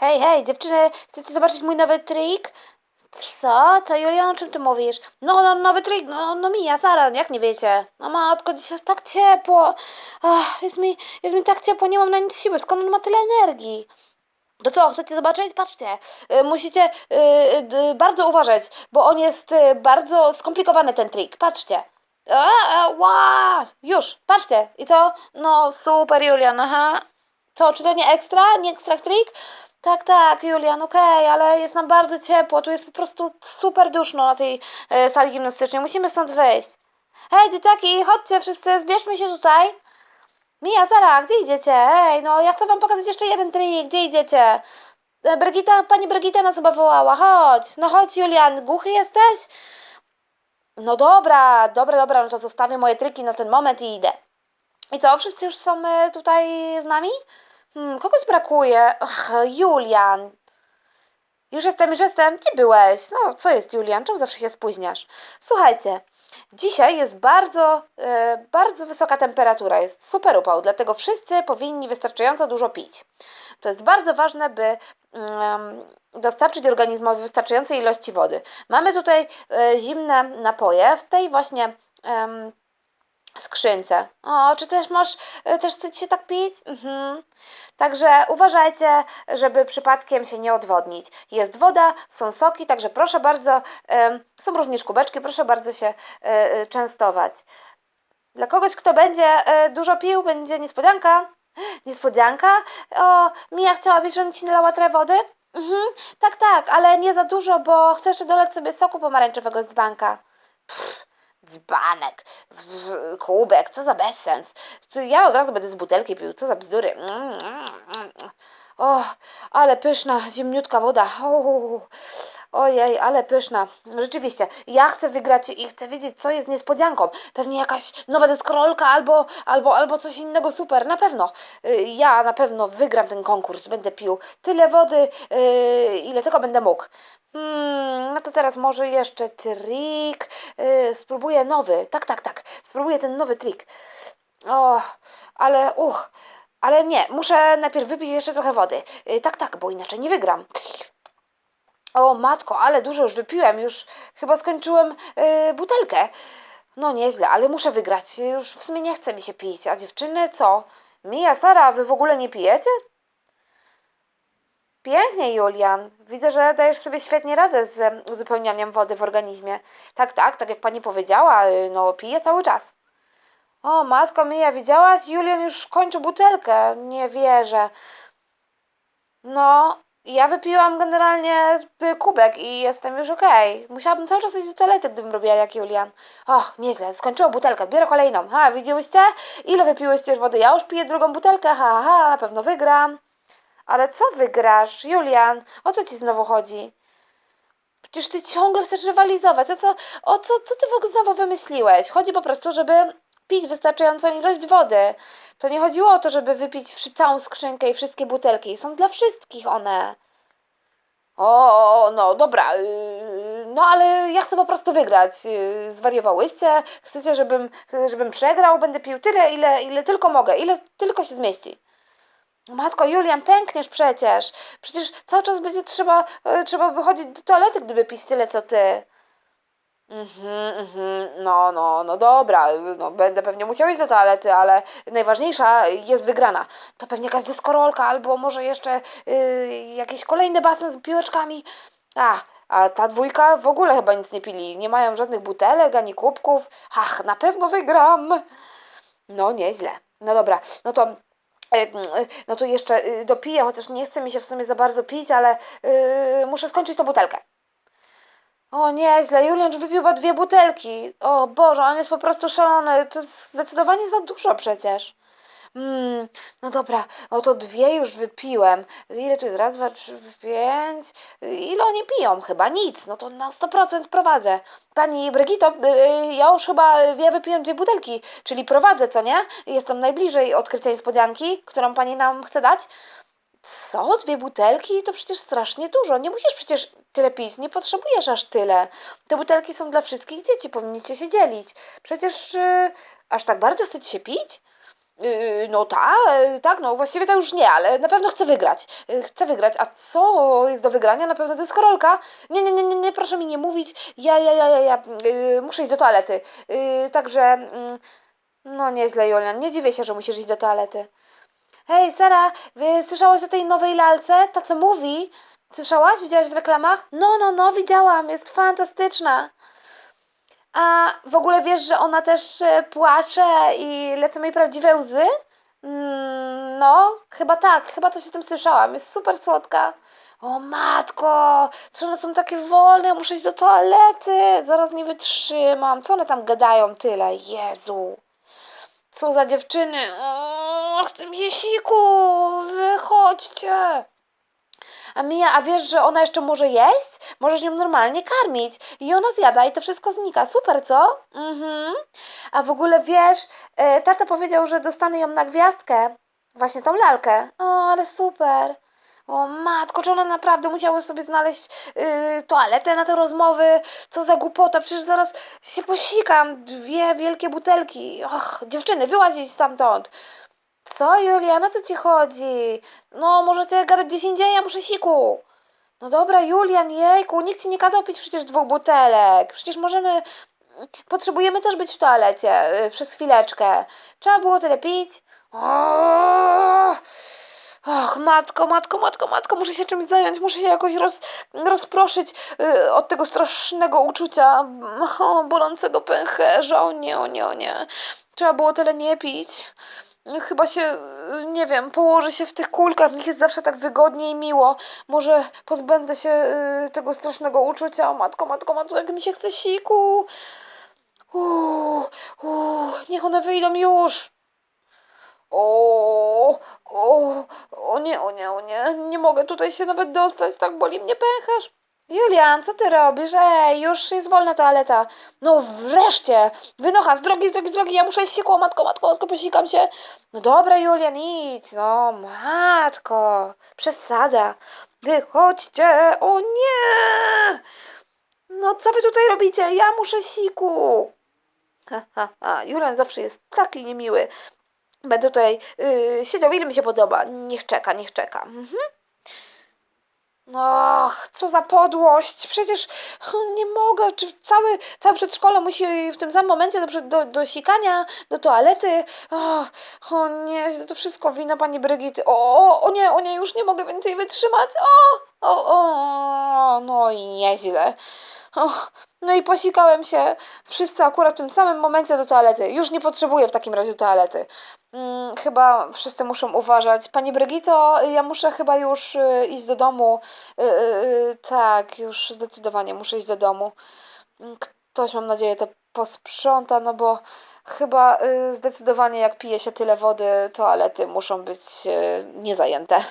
Hej, hej, dziewczyny, chcecie zobaczyć mój nowy trik? Co? Co, Julian, o czym ty mówisz? No, no, nowy trik, no, no Mija, Sara, jak nie wiecie? No matko, dzisiaj jest tak ciepło. Ach, jest mi, jest mi tak ciepło, nie mam na nic siły, skąd on ma tyle energii? To co, chcecie zobaczyć? Patrzcie, y, musicie y, y, bardzo uważać, bo on jest bardzo skomplikowany ten trik. Patrzcie. A, a, ła! Już, patrzcie. I co? No super, Julian, aha. Co, czy to nie ekstra? Nie ekstra trik? Tak, tak, Julian, okej, ale jest nam bardzo ciepło. Tu jest po prostu super duszno na tej e, sali gimnastycznej. Musimy stąd wyjść. Hej, dzieciaki, chodźcie wszyscy, zbierzmy się tutaj. Mija, Sara, gdzie idziecie? Ej, no ja chcę wam pokazać jeszcze jeden trik. Gdzie idziecie? E, Brygita, pani Brygita nas chyba wołała. Chodź, no chodź, Julian. Głuchy jesteś? No dobra, dobra, dobra, no to zostawię moje triki na ten moment i idę. I co, wszyscy już są e, tutaj z nami? Hmm, kogoś brakuje. Ach, Julian. Już jestem, już jestem. Gdzie byłeś? No, co jest, Julian? Czemu zawsze się spóźniasz? Słuchajcie, dzisiaj jest bardzo, e, bardzo wysoka temperatura, jest super upał, dlatego wszyscy powinni wystarczająco dużo pić. To jest bardzo ważne, by dostarczyć organizmowi wystarczającej ilości wody. Mamy tutaj e, zimne napoje w tej właśnie skrzynce. O, czy też masz, e, też chcecie się tak pić? Mhm. Także uważajcie, żeby przypadkiem się nie odwodnić. Jest woda, są soki, także proszę bardzo, są również kubeczki, proszę bardzo się e, e, częstować. Dla kogoś, kto będzie dużo pił, będzie niespodzianka. Niespodzianka? O, Mija, chciałabyś, żebym ci nalała trochę wody? Mhm, tak, tak, ale nie za dużo, bo chcę jeszcze dolać sobie soku pomarańczowego z dzbanka. Dzbanek, kubek, co za bezsens. Ja od razu będę z butelki pił, co za bzdury. O, ale pyszna, zimniutka woda. O, ojej, ale pyszna. Rzeczywiście, ja chcę wygrać i chcę wiedzieć, co jest niespodzianką. Pewnie jakaś nowa deskorolka albo, albo, albo coś innego super, na pewno. Y, Ja na pewno wygram ten konkurs, będę pił tyle wody, y, ile tylko będę mógł. Hmm, no to teraz może jeszcze trik. Yy, spróbuję nowy. Tak, tak, tak. Spróbuję ten nowy trik. O, ale uch. Ale nie, muszę najpierw wypić jeszcze trochę wody. Yy, tak, tak, bo inaczej nie wygram. O matko, ale dużo już wypiłem. Już chyba skończyłem yy, butelkę. No nieźle, ale muszę wygrać. Już w sumie nie chce mi się pić. A dziewczyny co? Mija, Sara, wy w ogóle nie pijecie? Pięknie, Julian. Widzę, że dajesz sobie świetnie radę z em, uzupełnianiem wody w organizmie. Tak, tak, tak jak pani powiedziała, y, no piję cały czas. O, matko Mija, widziałaś? Julian już kończy butelkę. Nie wierzę. No, ja wypiłam generalnie y, kubek i jestem już okej. Musiałabym cały czas iść do toalety, gdybym robiła jak Julian. Och, nieźle, skończyła butelkę, biorę kolejną. Ha, widziałyście? Ile wypiłyście już wody? Ja już piję drugą butelkę, ha, ha, ha, na pewno wygram. Ale co wygrasz, Julian? O co ci znowu chodzi? Przecież ty ciągle chcesz rywalizować. O co, o co, co ty w ogóle znowu wymyśliłeś? Chodzi po prostu, żeby pić wystarczającą ilość wody. To nie chodziło o to, żeby wypić całą skrzynkę i wszystkie butelki. Są dla wszystkich one. O, no dobra, yy, no ale ja chcę po prostu wygrać. Yy, Zwariowałyście? Chcecie, żebym, żebym przegrał? Będę pił tyle, ile, ile tylko mogę, ile tylko się zmieści. Matko, Julian, pękniesz przecież. Przecież cały czas będzie trzeba, e, trzeba wychodzić do toalety, gdyby pić tyle, co ty. Mhm, mhm, no, no, no dobra, no będę pewnie musiał iść do toalety, ale najważniejsza jest wygrana. To pewnie jakaś deskorolka, albo może jeszcze y, jakiś kolejny basen z piłeczkami. A, a ta dwójka w ogóle chyba nic nie pili. Nie mają żadnych butelek ani kubków. Ach, na pewno wygram. No, nieźle. No dobra, no to No to jeszcze y, dopiję, chociaż nie chce mi się w sumie za bardzo pić, ale y, muszę skończyć tą butelkę. O nieźle, Julian wypił chyba dwie butelki. O Boże, on jest po prostu szalony. To jest zdecydowanie za dużo przecież. Mm, no dobra, no to dwie już wypiłem. Ile tu jest? Raz, dwa, trzy, pięć. Ile oni piją? Chyba nic. No to na 100% prowadzę. Pani Brygito, y, ja już chyba, ja wypiłem dwie butelki, czyli prowadzę, co nie? Jestem najbliżej odkrycia niespodzianki, którą pani nam chce dać. Co? Dwie butelki? To przecież strasznie dużo. Nie musisz przecież tyle pić, nie potrzebujesz aż tyle. Te butelki są dla wszystkich dzieci, powinniście się dzielić. Przecież y, aż tak bardzo chcecie się pić? Yy, no tak, tak, no właściwie to już nie, ale na pewno chcę wygrać. Yy, Chcę wygrać, a co jest do wygrania? Na pewno deskorolka. Nie, nie, nie, nie, nie, proszę mi nie mówić. Ja, ja, ja, ja, ja yy, muszę iść do toalety. Yy, także, yy, no nieźle, Julian, nie dziwię się, że musisz iść do toalety. Hej, Sara, słyszałaś o tej nowej lalce? Ta, co mówi? Słyszałaś? Widziałaś w reklamach? No, no, no, widziałam, jest fantastyczna. A w ogóle wiesz, że ona też e, płacze i lecą jej prawdziwe łzy? Mm, no, chyba tak, chyba coś o tym słyszałam. Jest super słodka. O matko, czy one są takie wolne? Muszę iść do toalety. Zaraz nie wytrzymam. Co one tam gadają tyle? Jezu. Co za dziewczyny. O, chcę mi się. Wychodźcie. A Mija, a wiesz, że ona jeszcze może jeść? Możesz ją normalnie karmić. I ona zjada i to wszystko znika. Super, co? Mhm. A w ogóle wiesz, e, tata powiedział, że dostanę ją na gwiazdkę. Właśnie tą lalkę. O, ale super. O matko, czy one naprawdę musiały sobie znaleźć yy, toaletę na te rozmowy? Co za głupota, przecież zaraz się posikam. Dwie wielkie butelki. Och, dziewczyny, wyłazić stamtąd. Co, Julia, na co ci chodzi? No, możecie gadać gdzieś indziej, ja muszę siku. No dobra, Julian, jejku, nikt ci nie kazał pić przecież dwóch butelek. Przecież możemy... Potrzebujemy też być w toalecie y, przez chwileczkę. Trzeba było tyle pić. O! Och, matko, matko, matko, matko, muszę się czymś zająć, muszę się jakoś roz, rozproszyć y, od tego strasznego uczucia, o, bolącego pęcherza, o nie, o nie, o nie. Trzeba było tyle nie pić. Chyba się, nie wiem, położę się w tych kulkach, w nich jest zawsze tak wygodnie i miło. Może pozbędę się y, tego strasznego uczucia. O matko, matko, matko, jak mi się chce siku. Uuu, uuu, niech one wyjdą już. O, o, o nie, o nie, o nie, nie mogę tutaj się nawet dostać, tak boli mnie pęcherz. Julian, co ty robisz? Ej, już jest wolna toaleta. No wreszcie! Wynocha, z drogi, z drogi, z drogi, ja muszę iść matko, matko, matko, posikam się. No dobra, Julian, idź, no, matko, przesada. Wychodźcie, o nie! No co wy tutaj robicie? Ja muszę siku. Ha, ha, ha. Julian zawsze jest taki niemiły. Będę tutaj yy, siedział, ile mi się podoba. Niech czeka, niech czeka. Mhm. Och, co za podłość. Przecież hm, nie mogę. Czy cały, całe przedszkole musi w tym samym momencie do, do, do sikania, do toalety. O, o nie, to wszystko wina pani Brygity. O, o, o nie, o nie, już nie mogę więcej wytrzymać. O, o, o, no i nieźle. O, no i posikałem się. Wszyscy akurat w tym samym momencie do toalety. Już nie potrzebuję w takim razie toalety. Mm, chyba wszyscy muszą uważać. Pani Brygito, ja muszę chyba już y, iść do domu. Y, y, y, tak, już zdecydowanie muszę iść do domu. Mm, Ktoś, mam nadzieję, to posprząta, no bo chyba y, zdecydowanie jak pije się tyle wody, toalety muszą być y, niezajęte.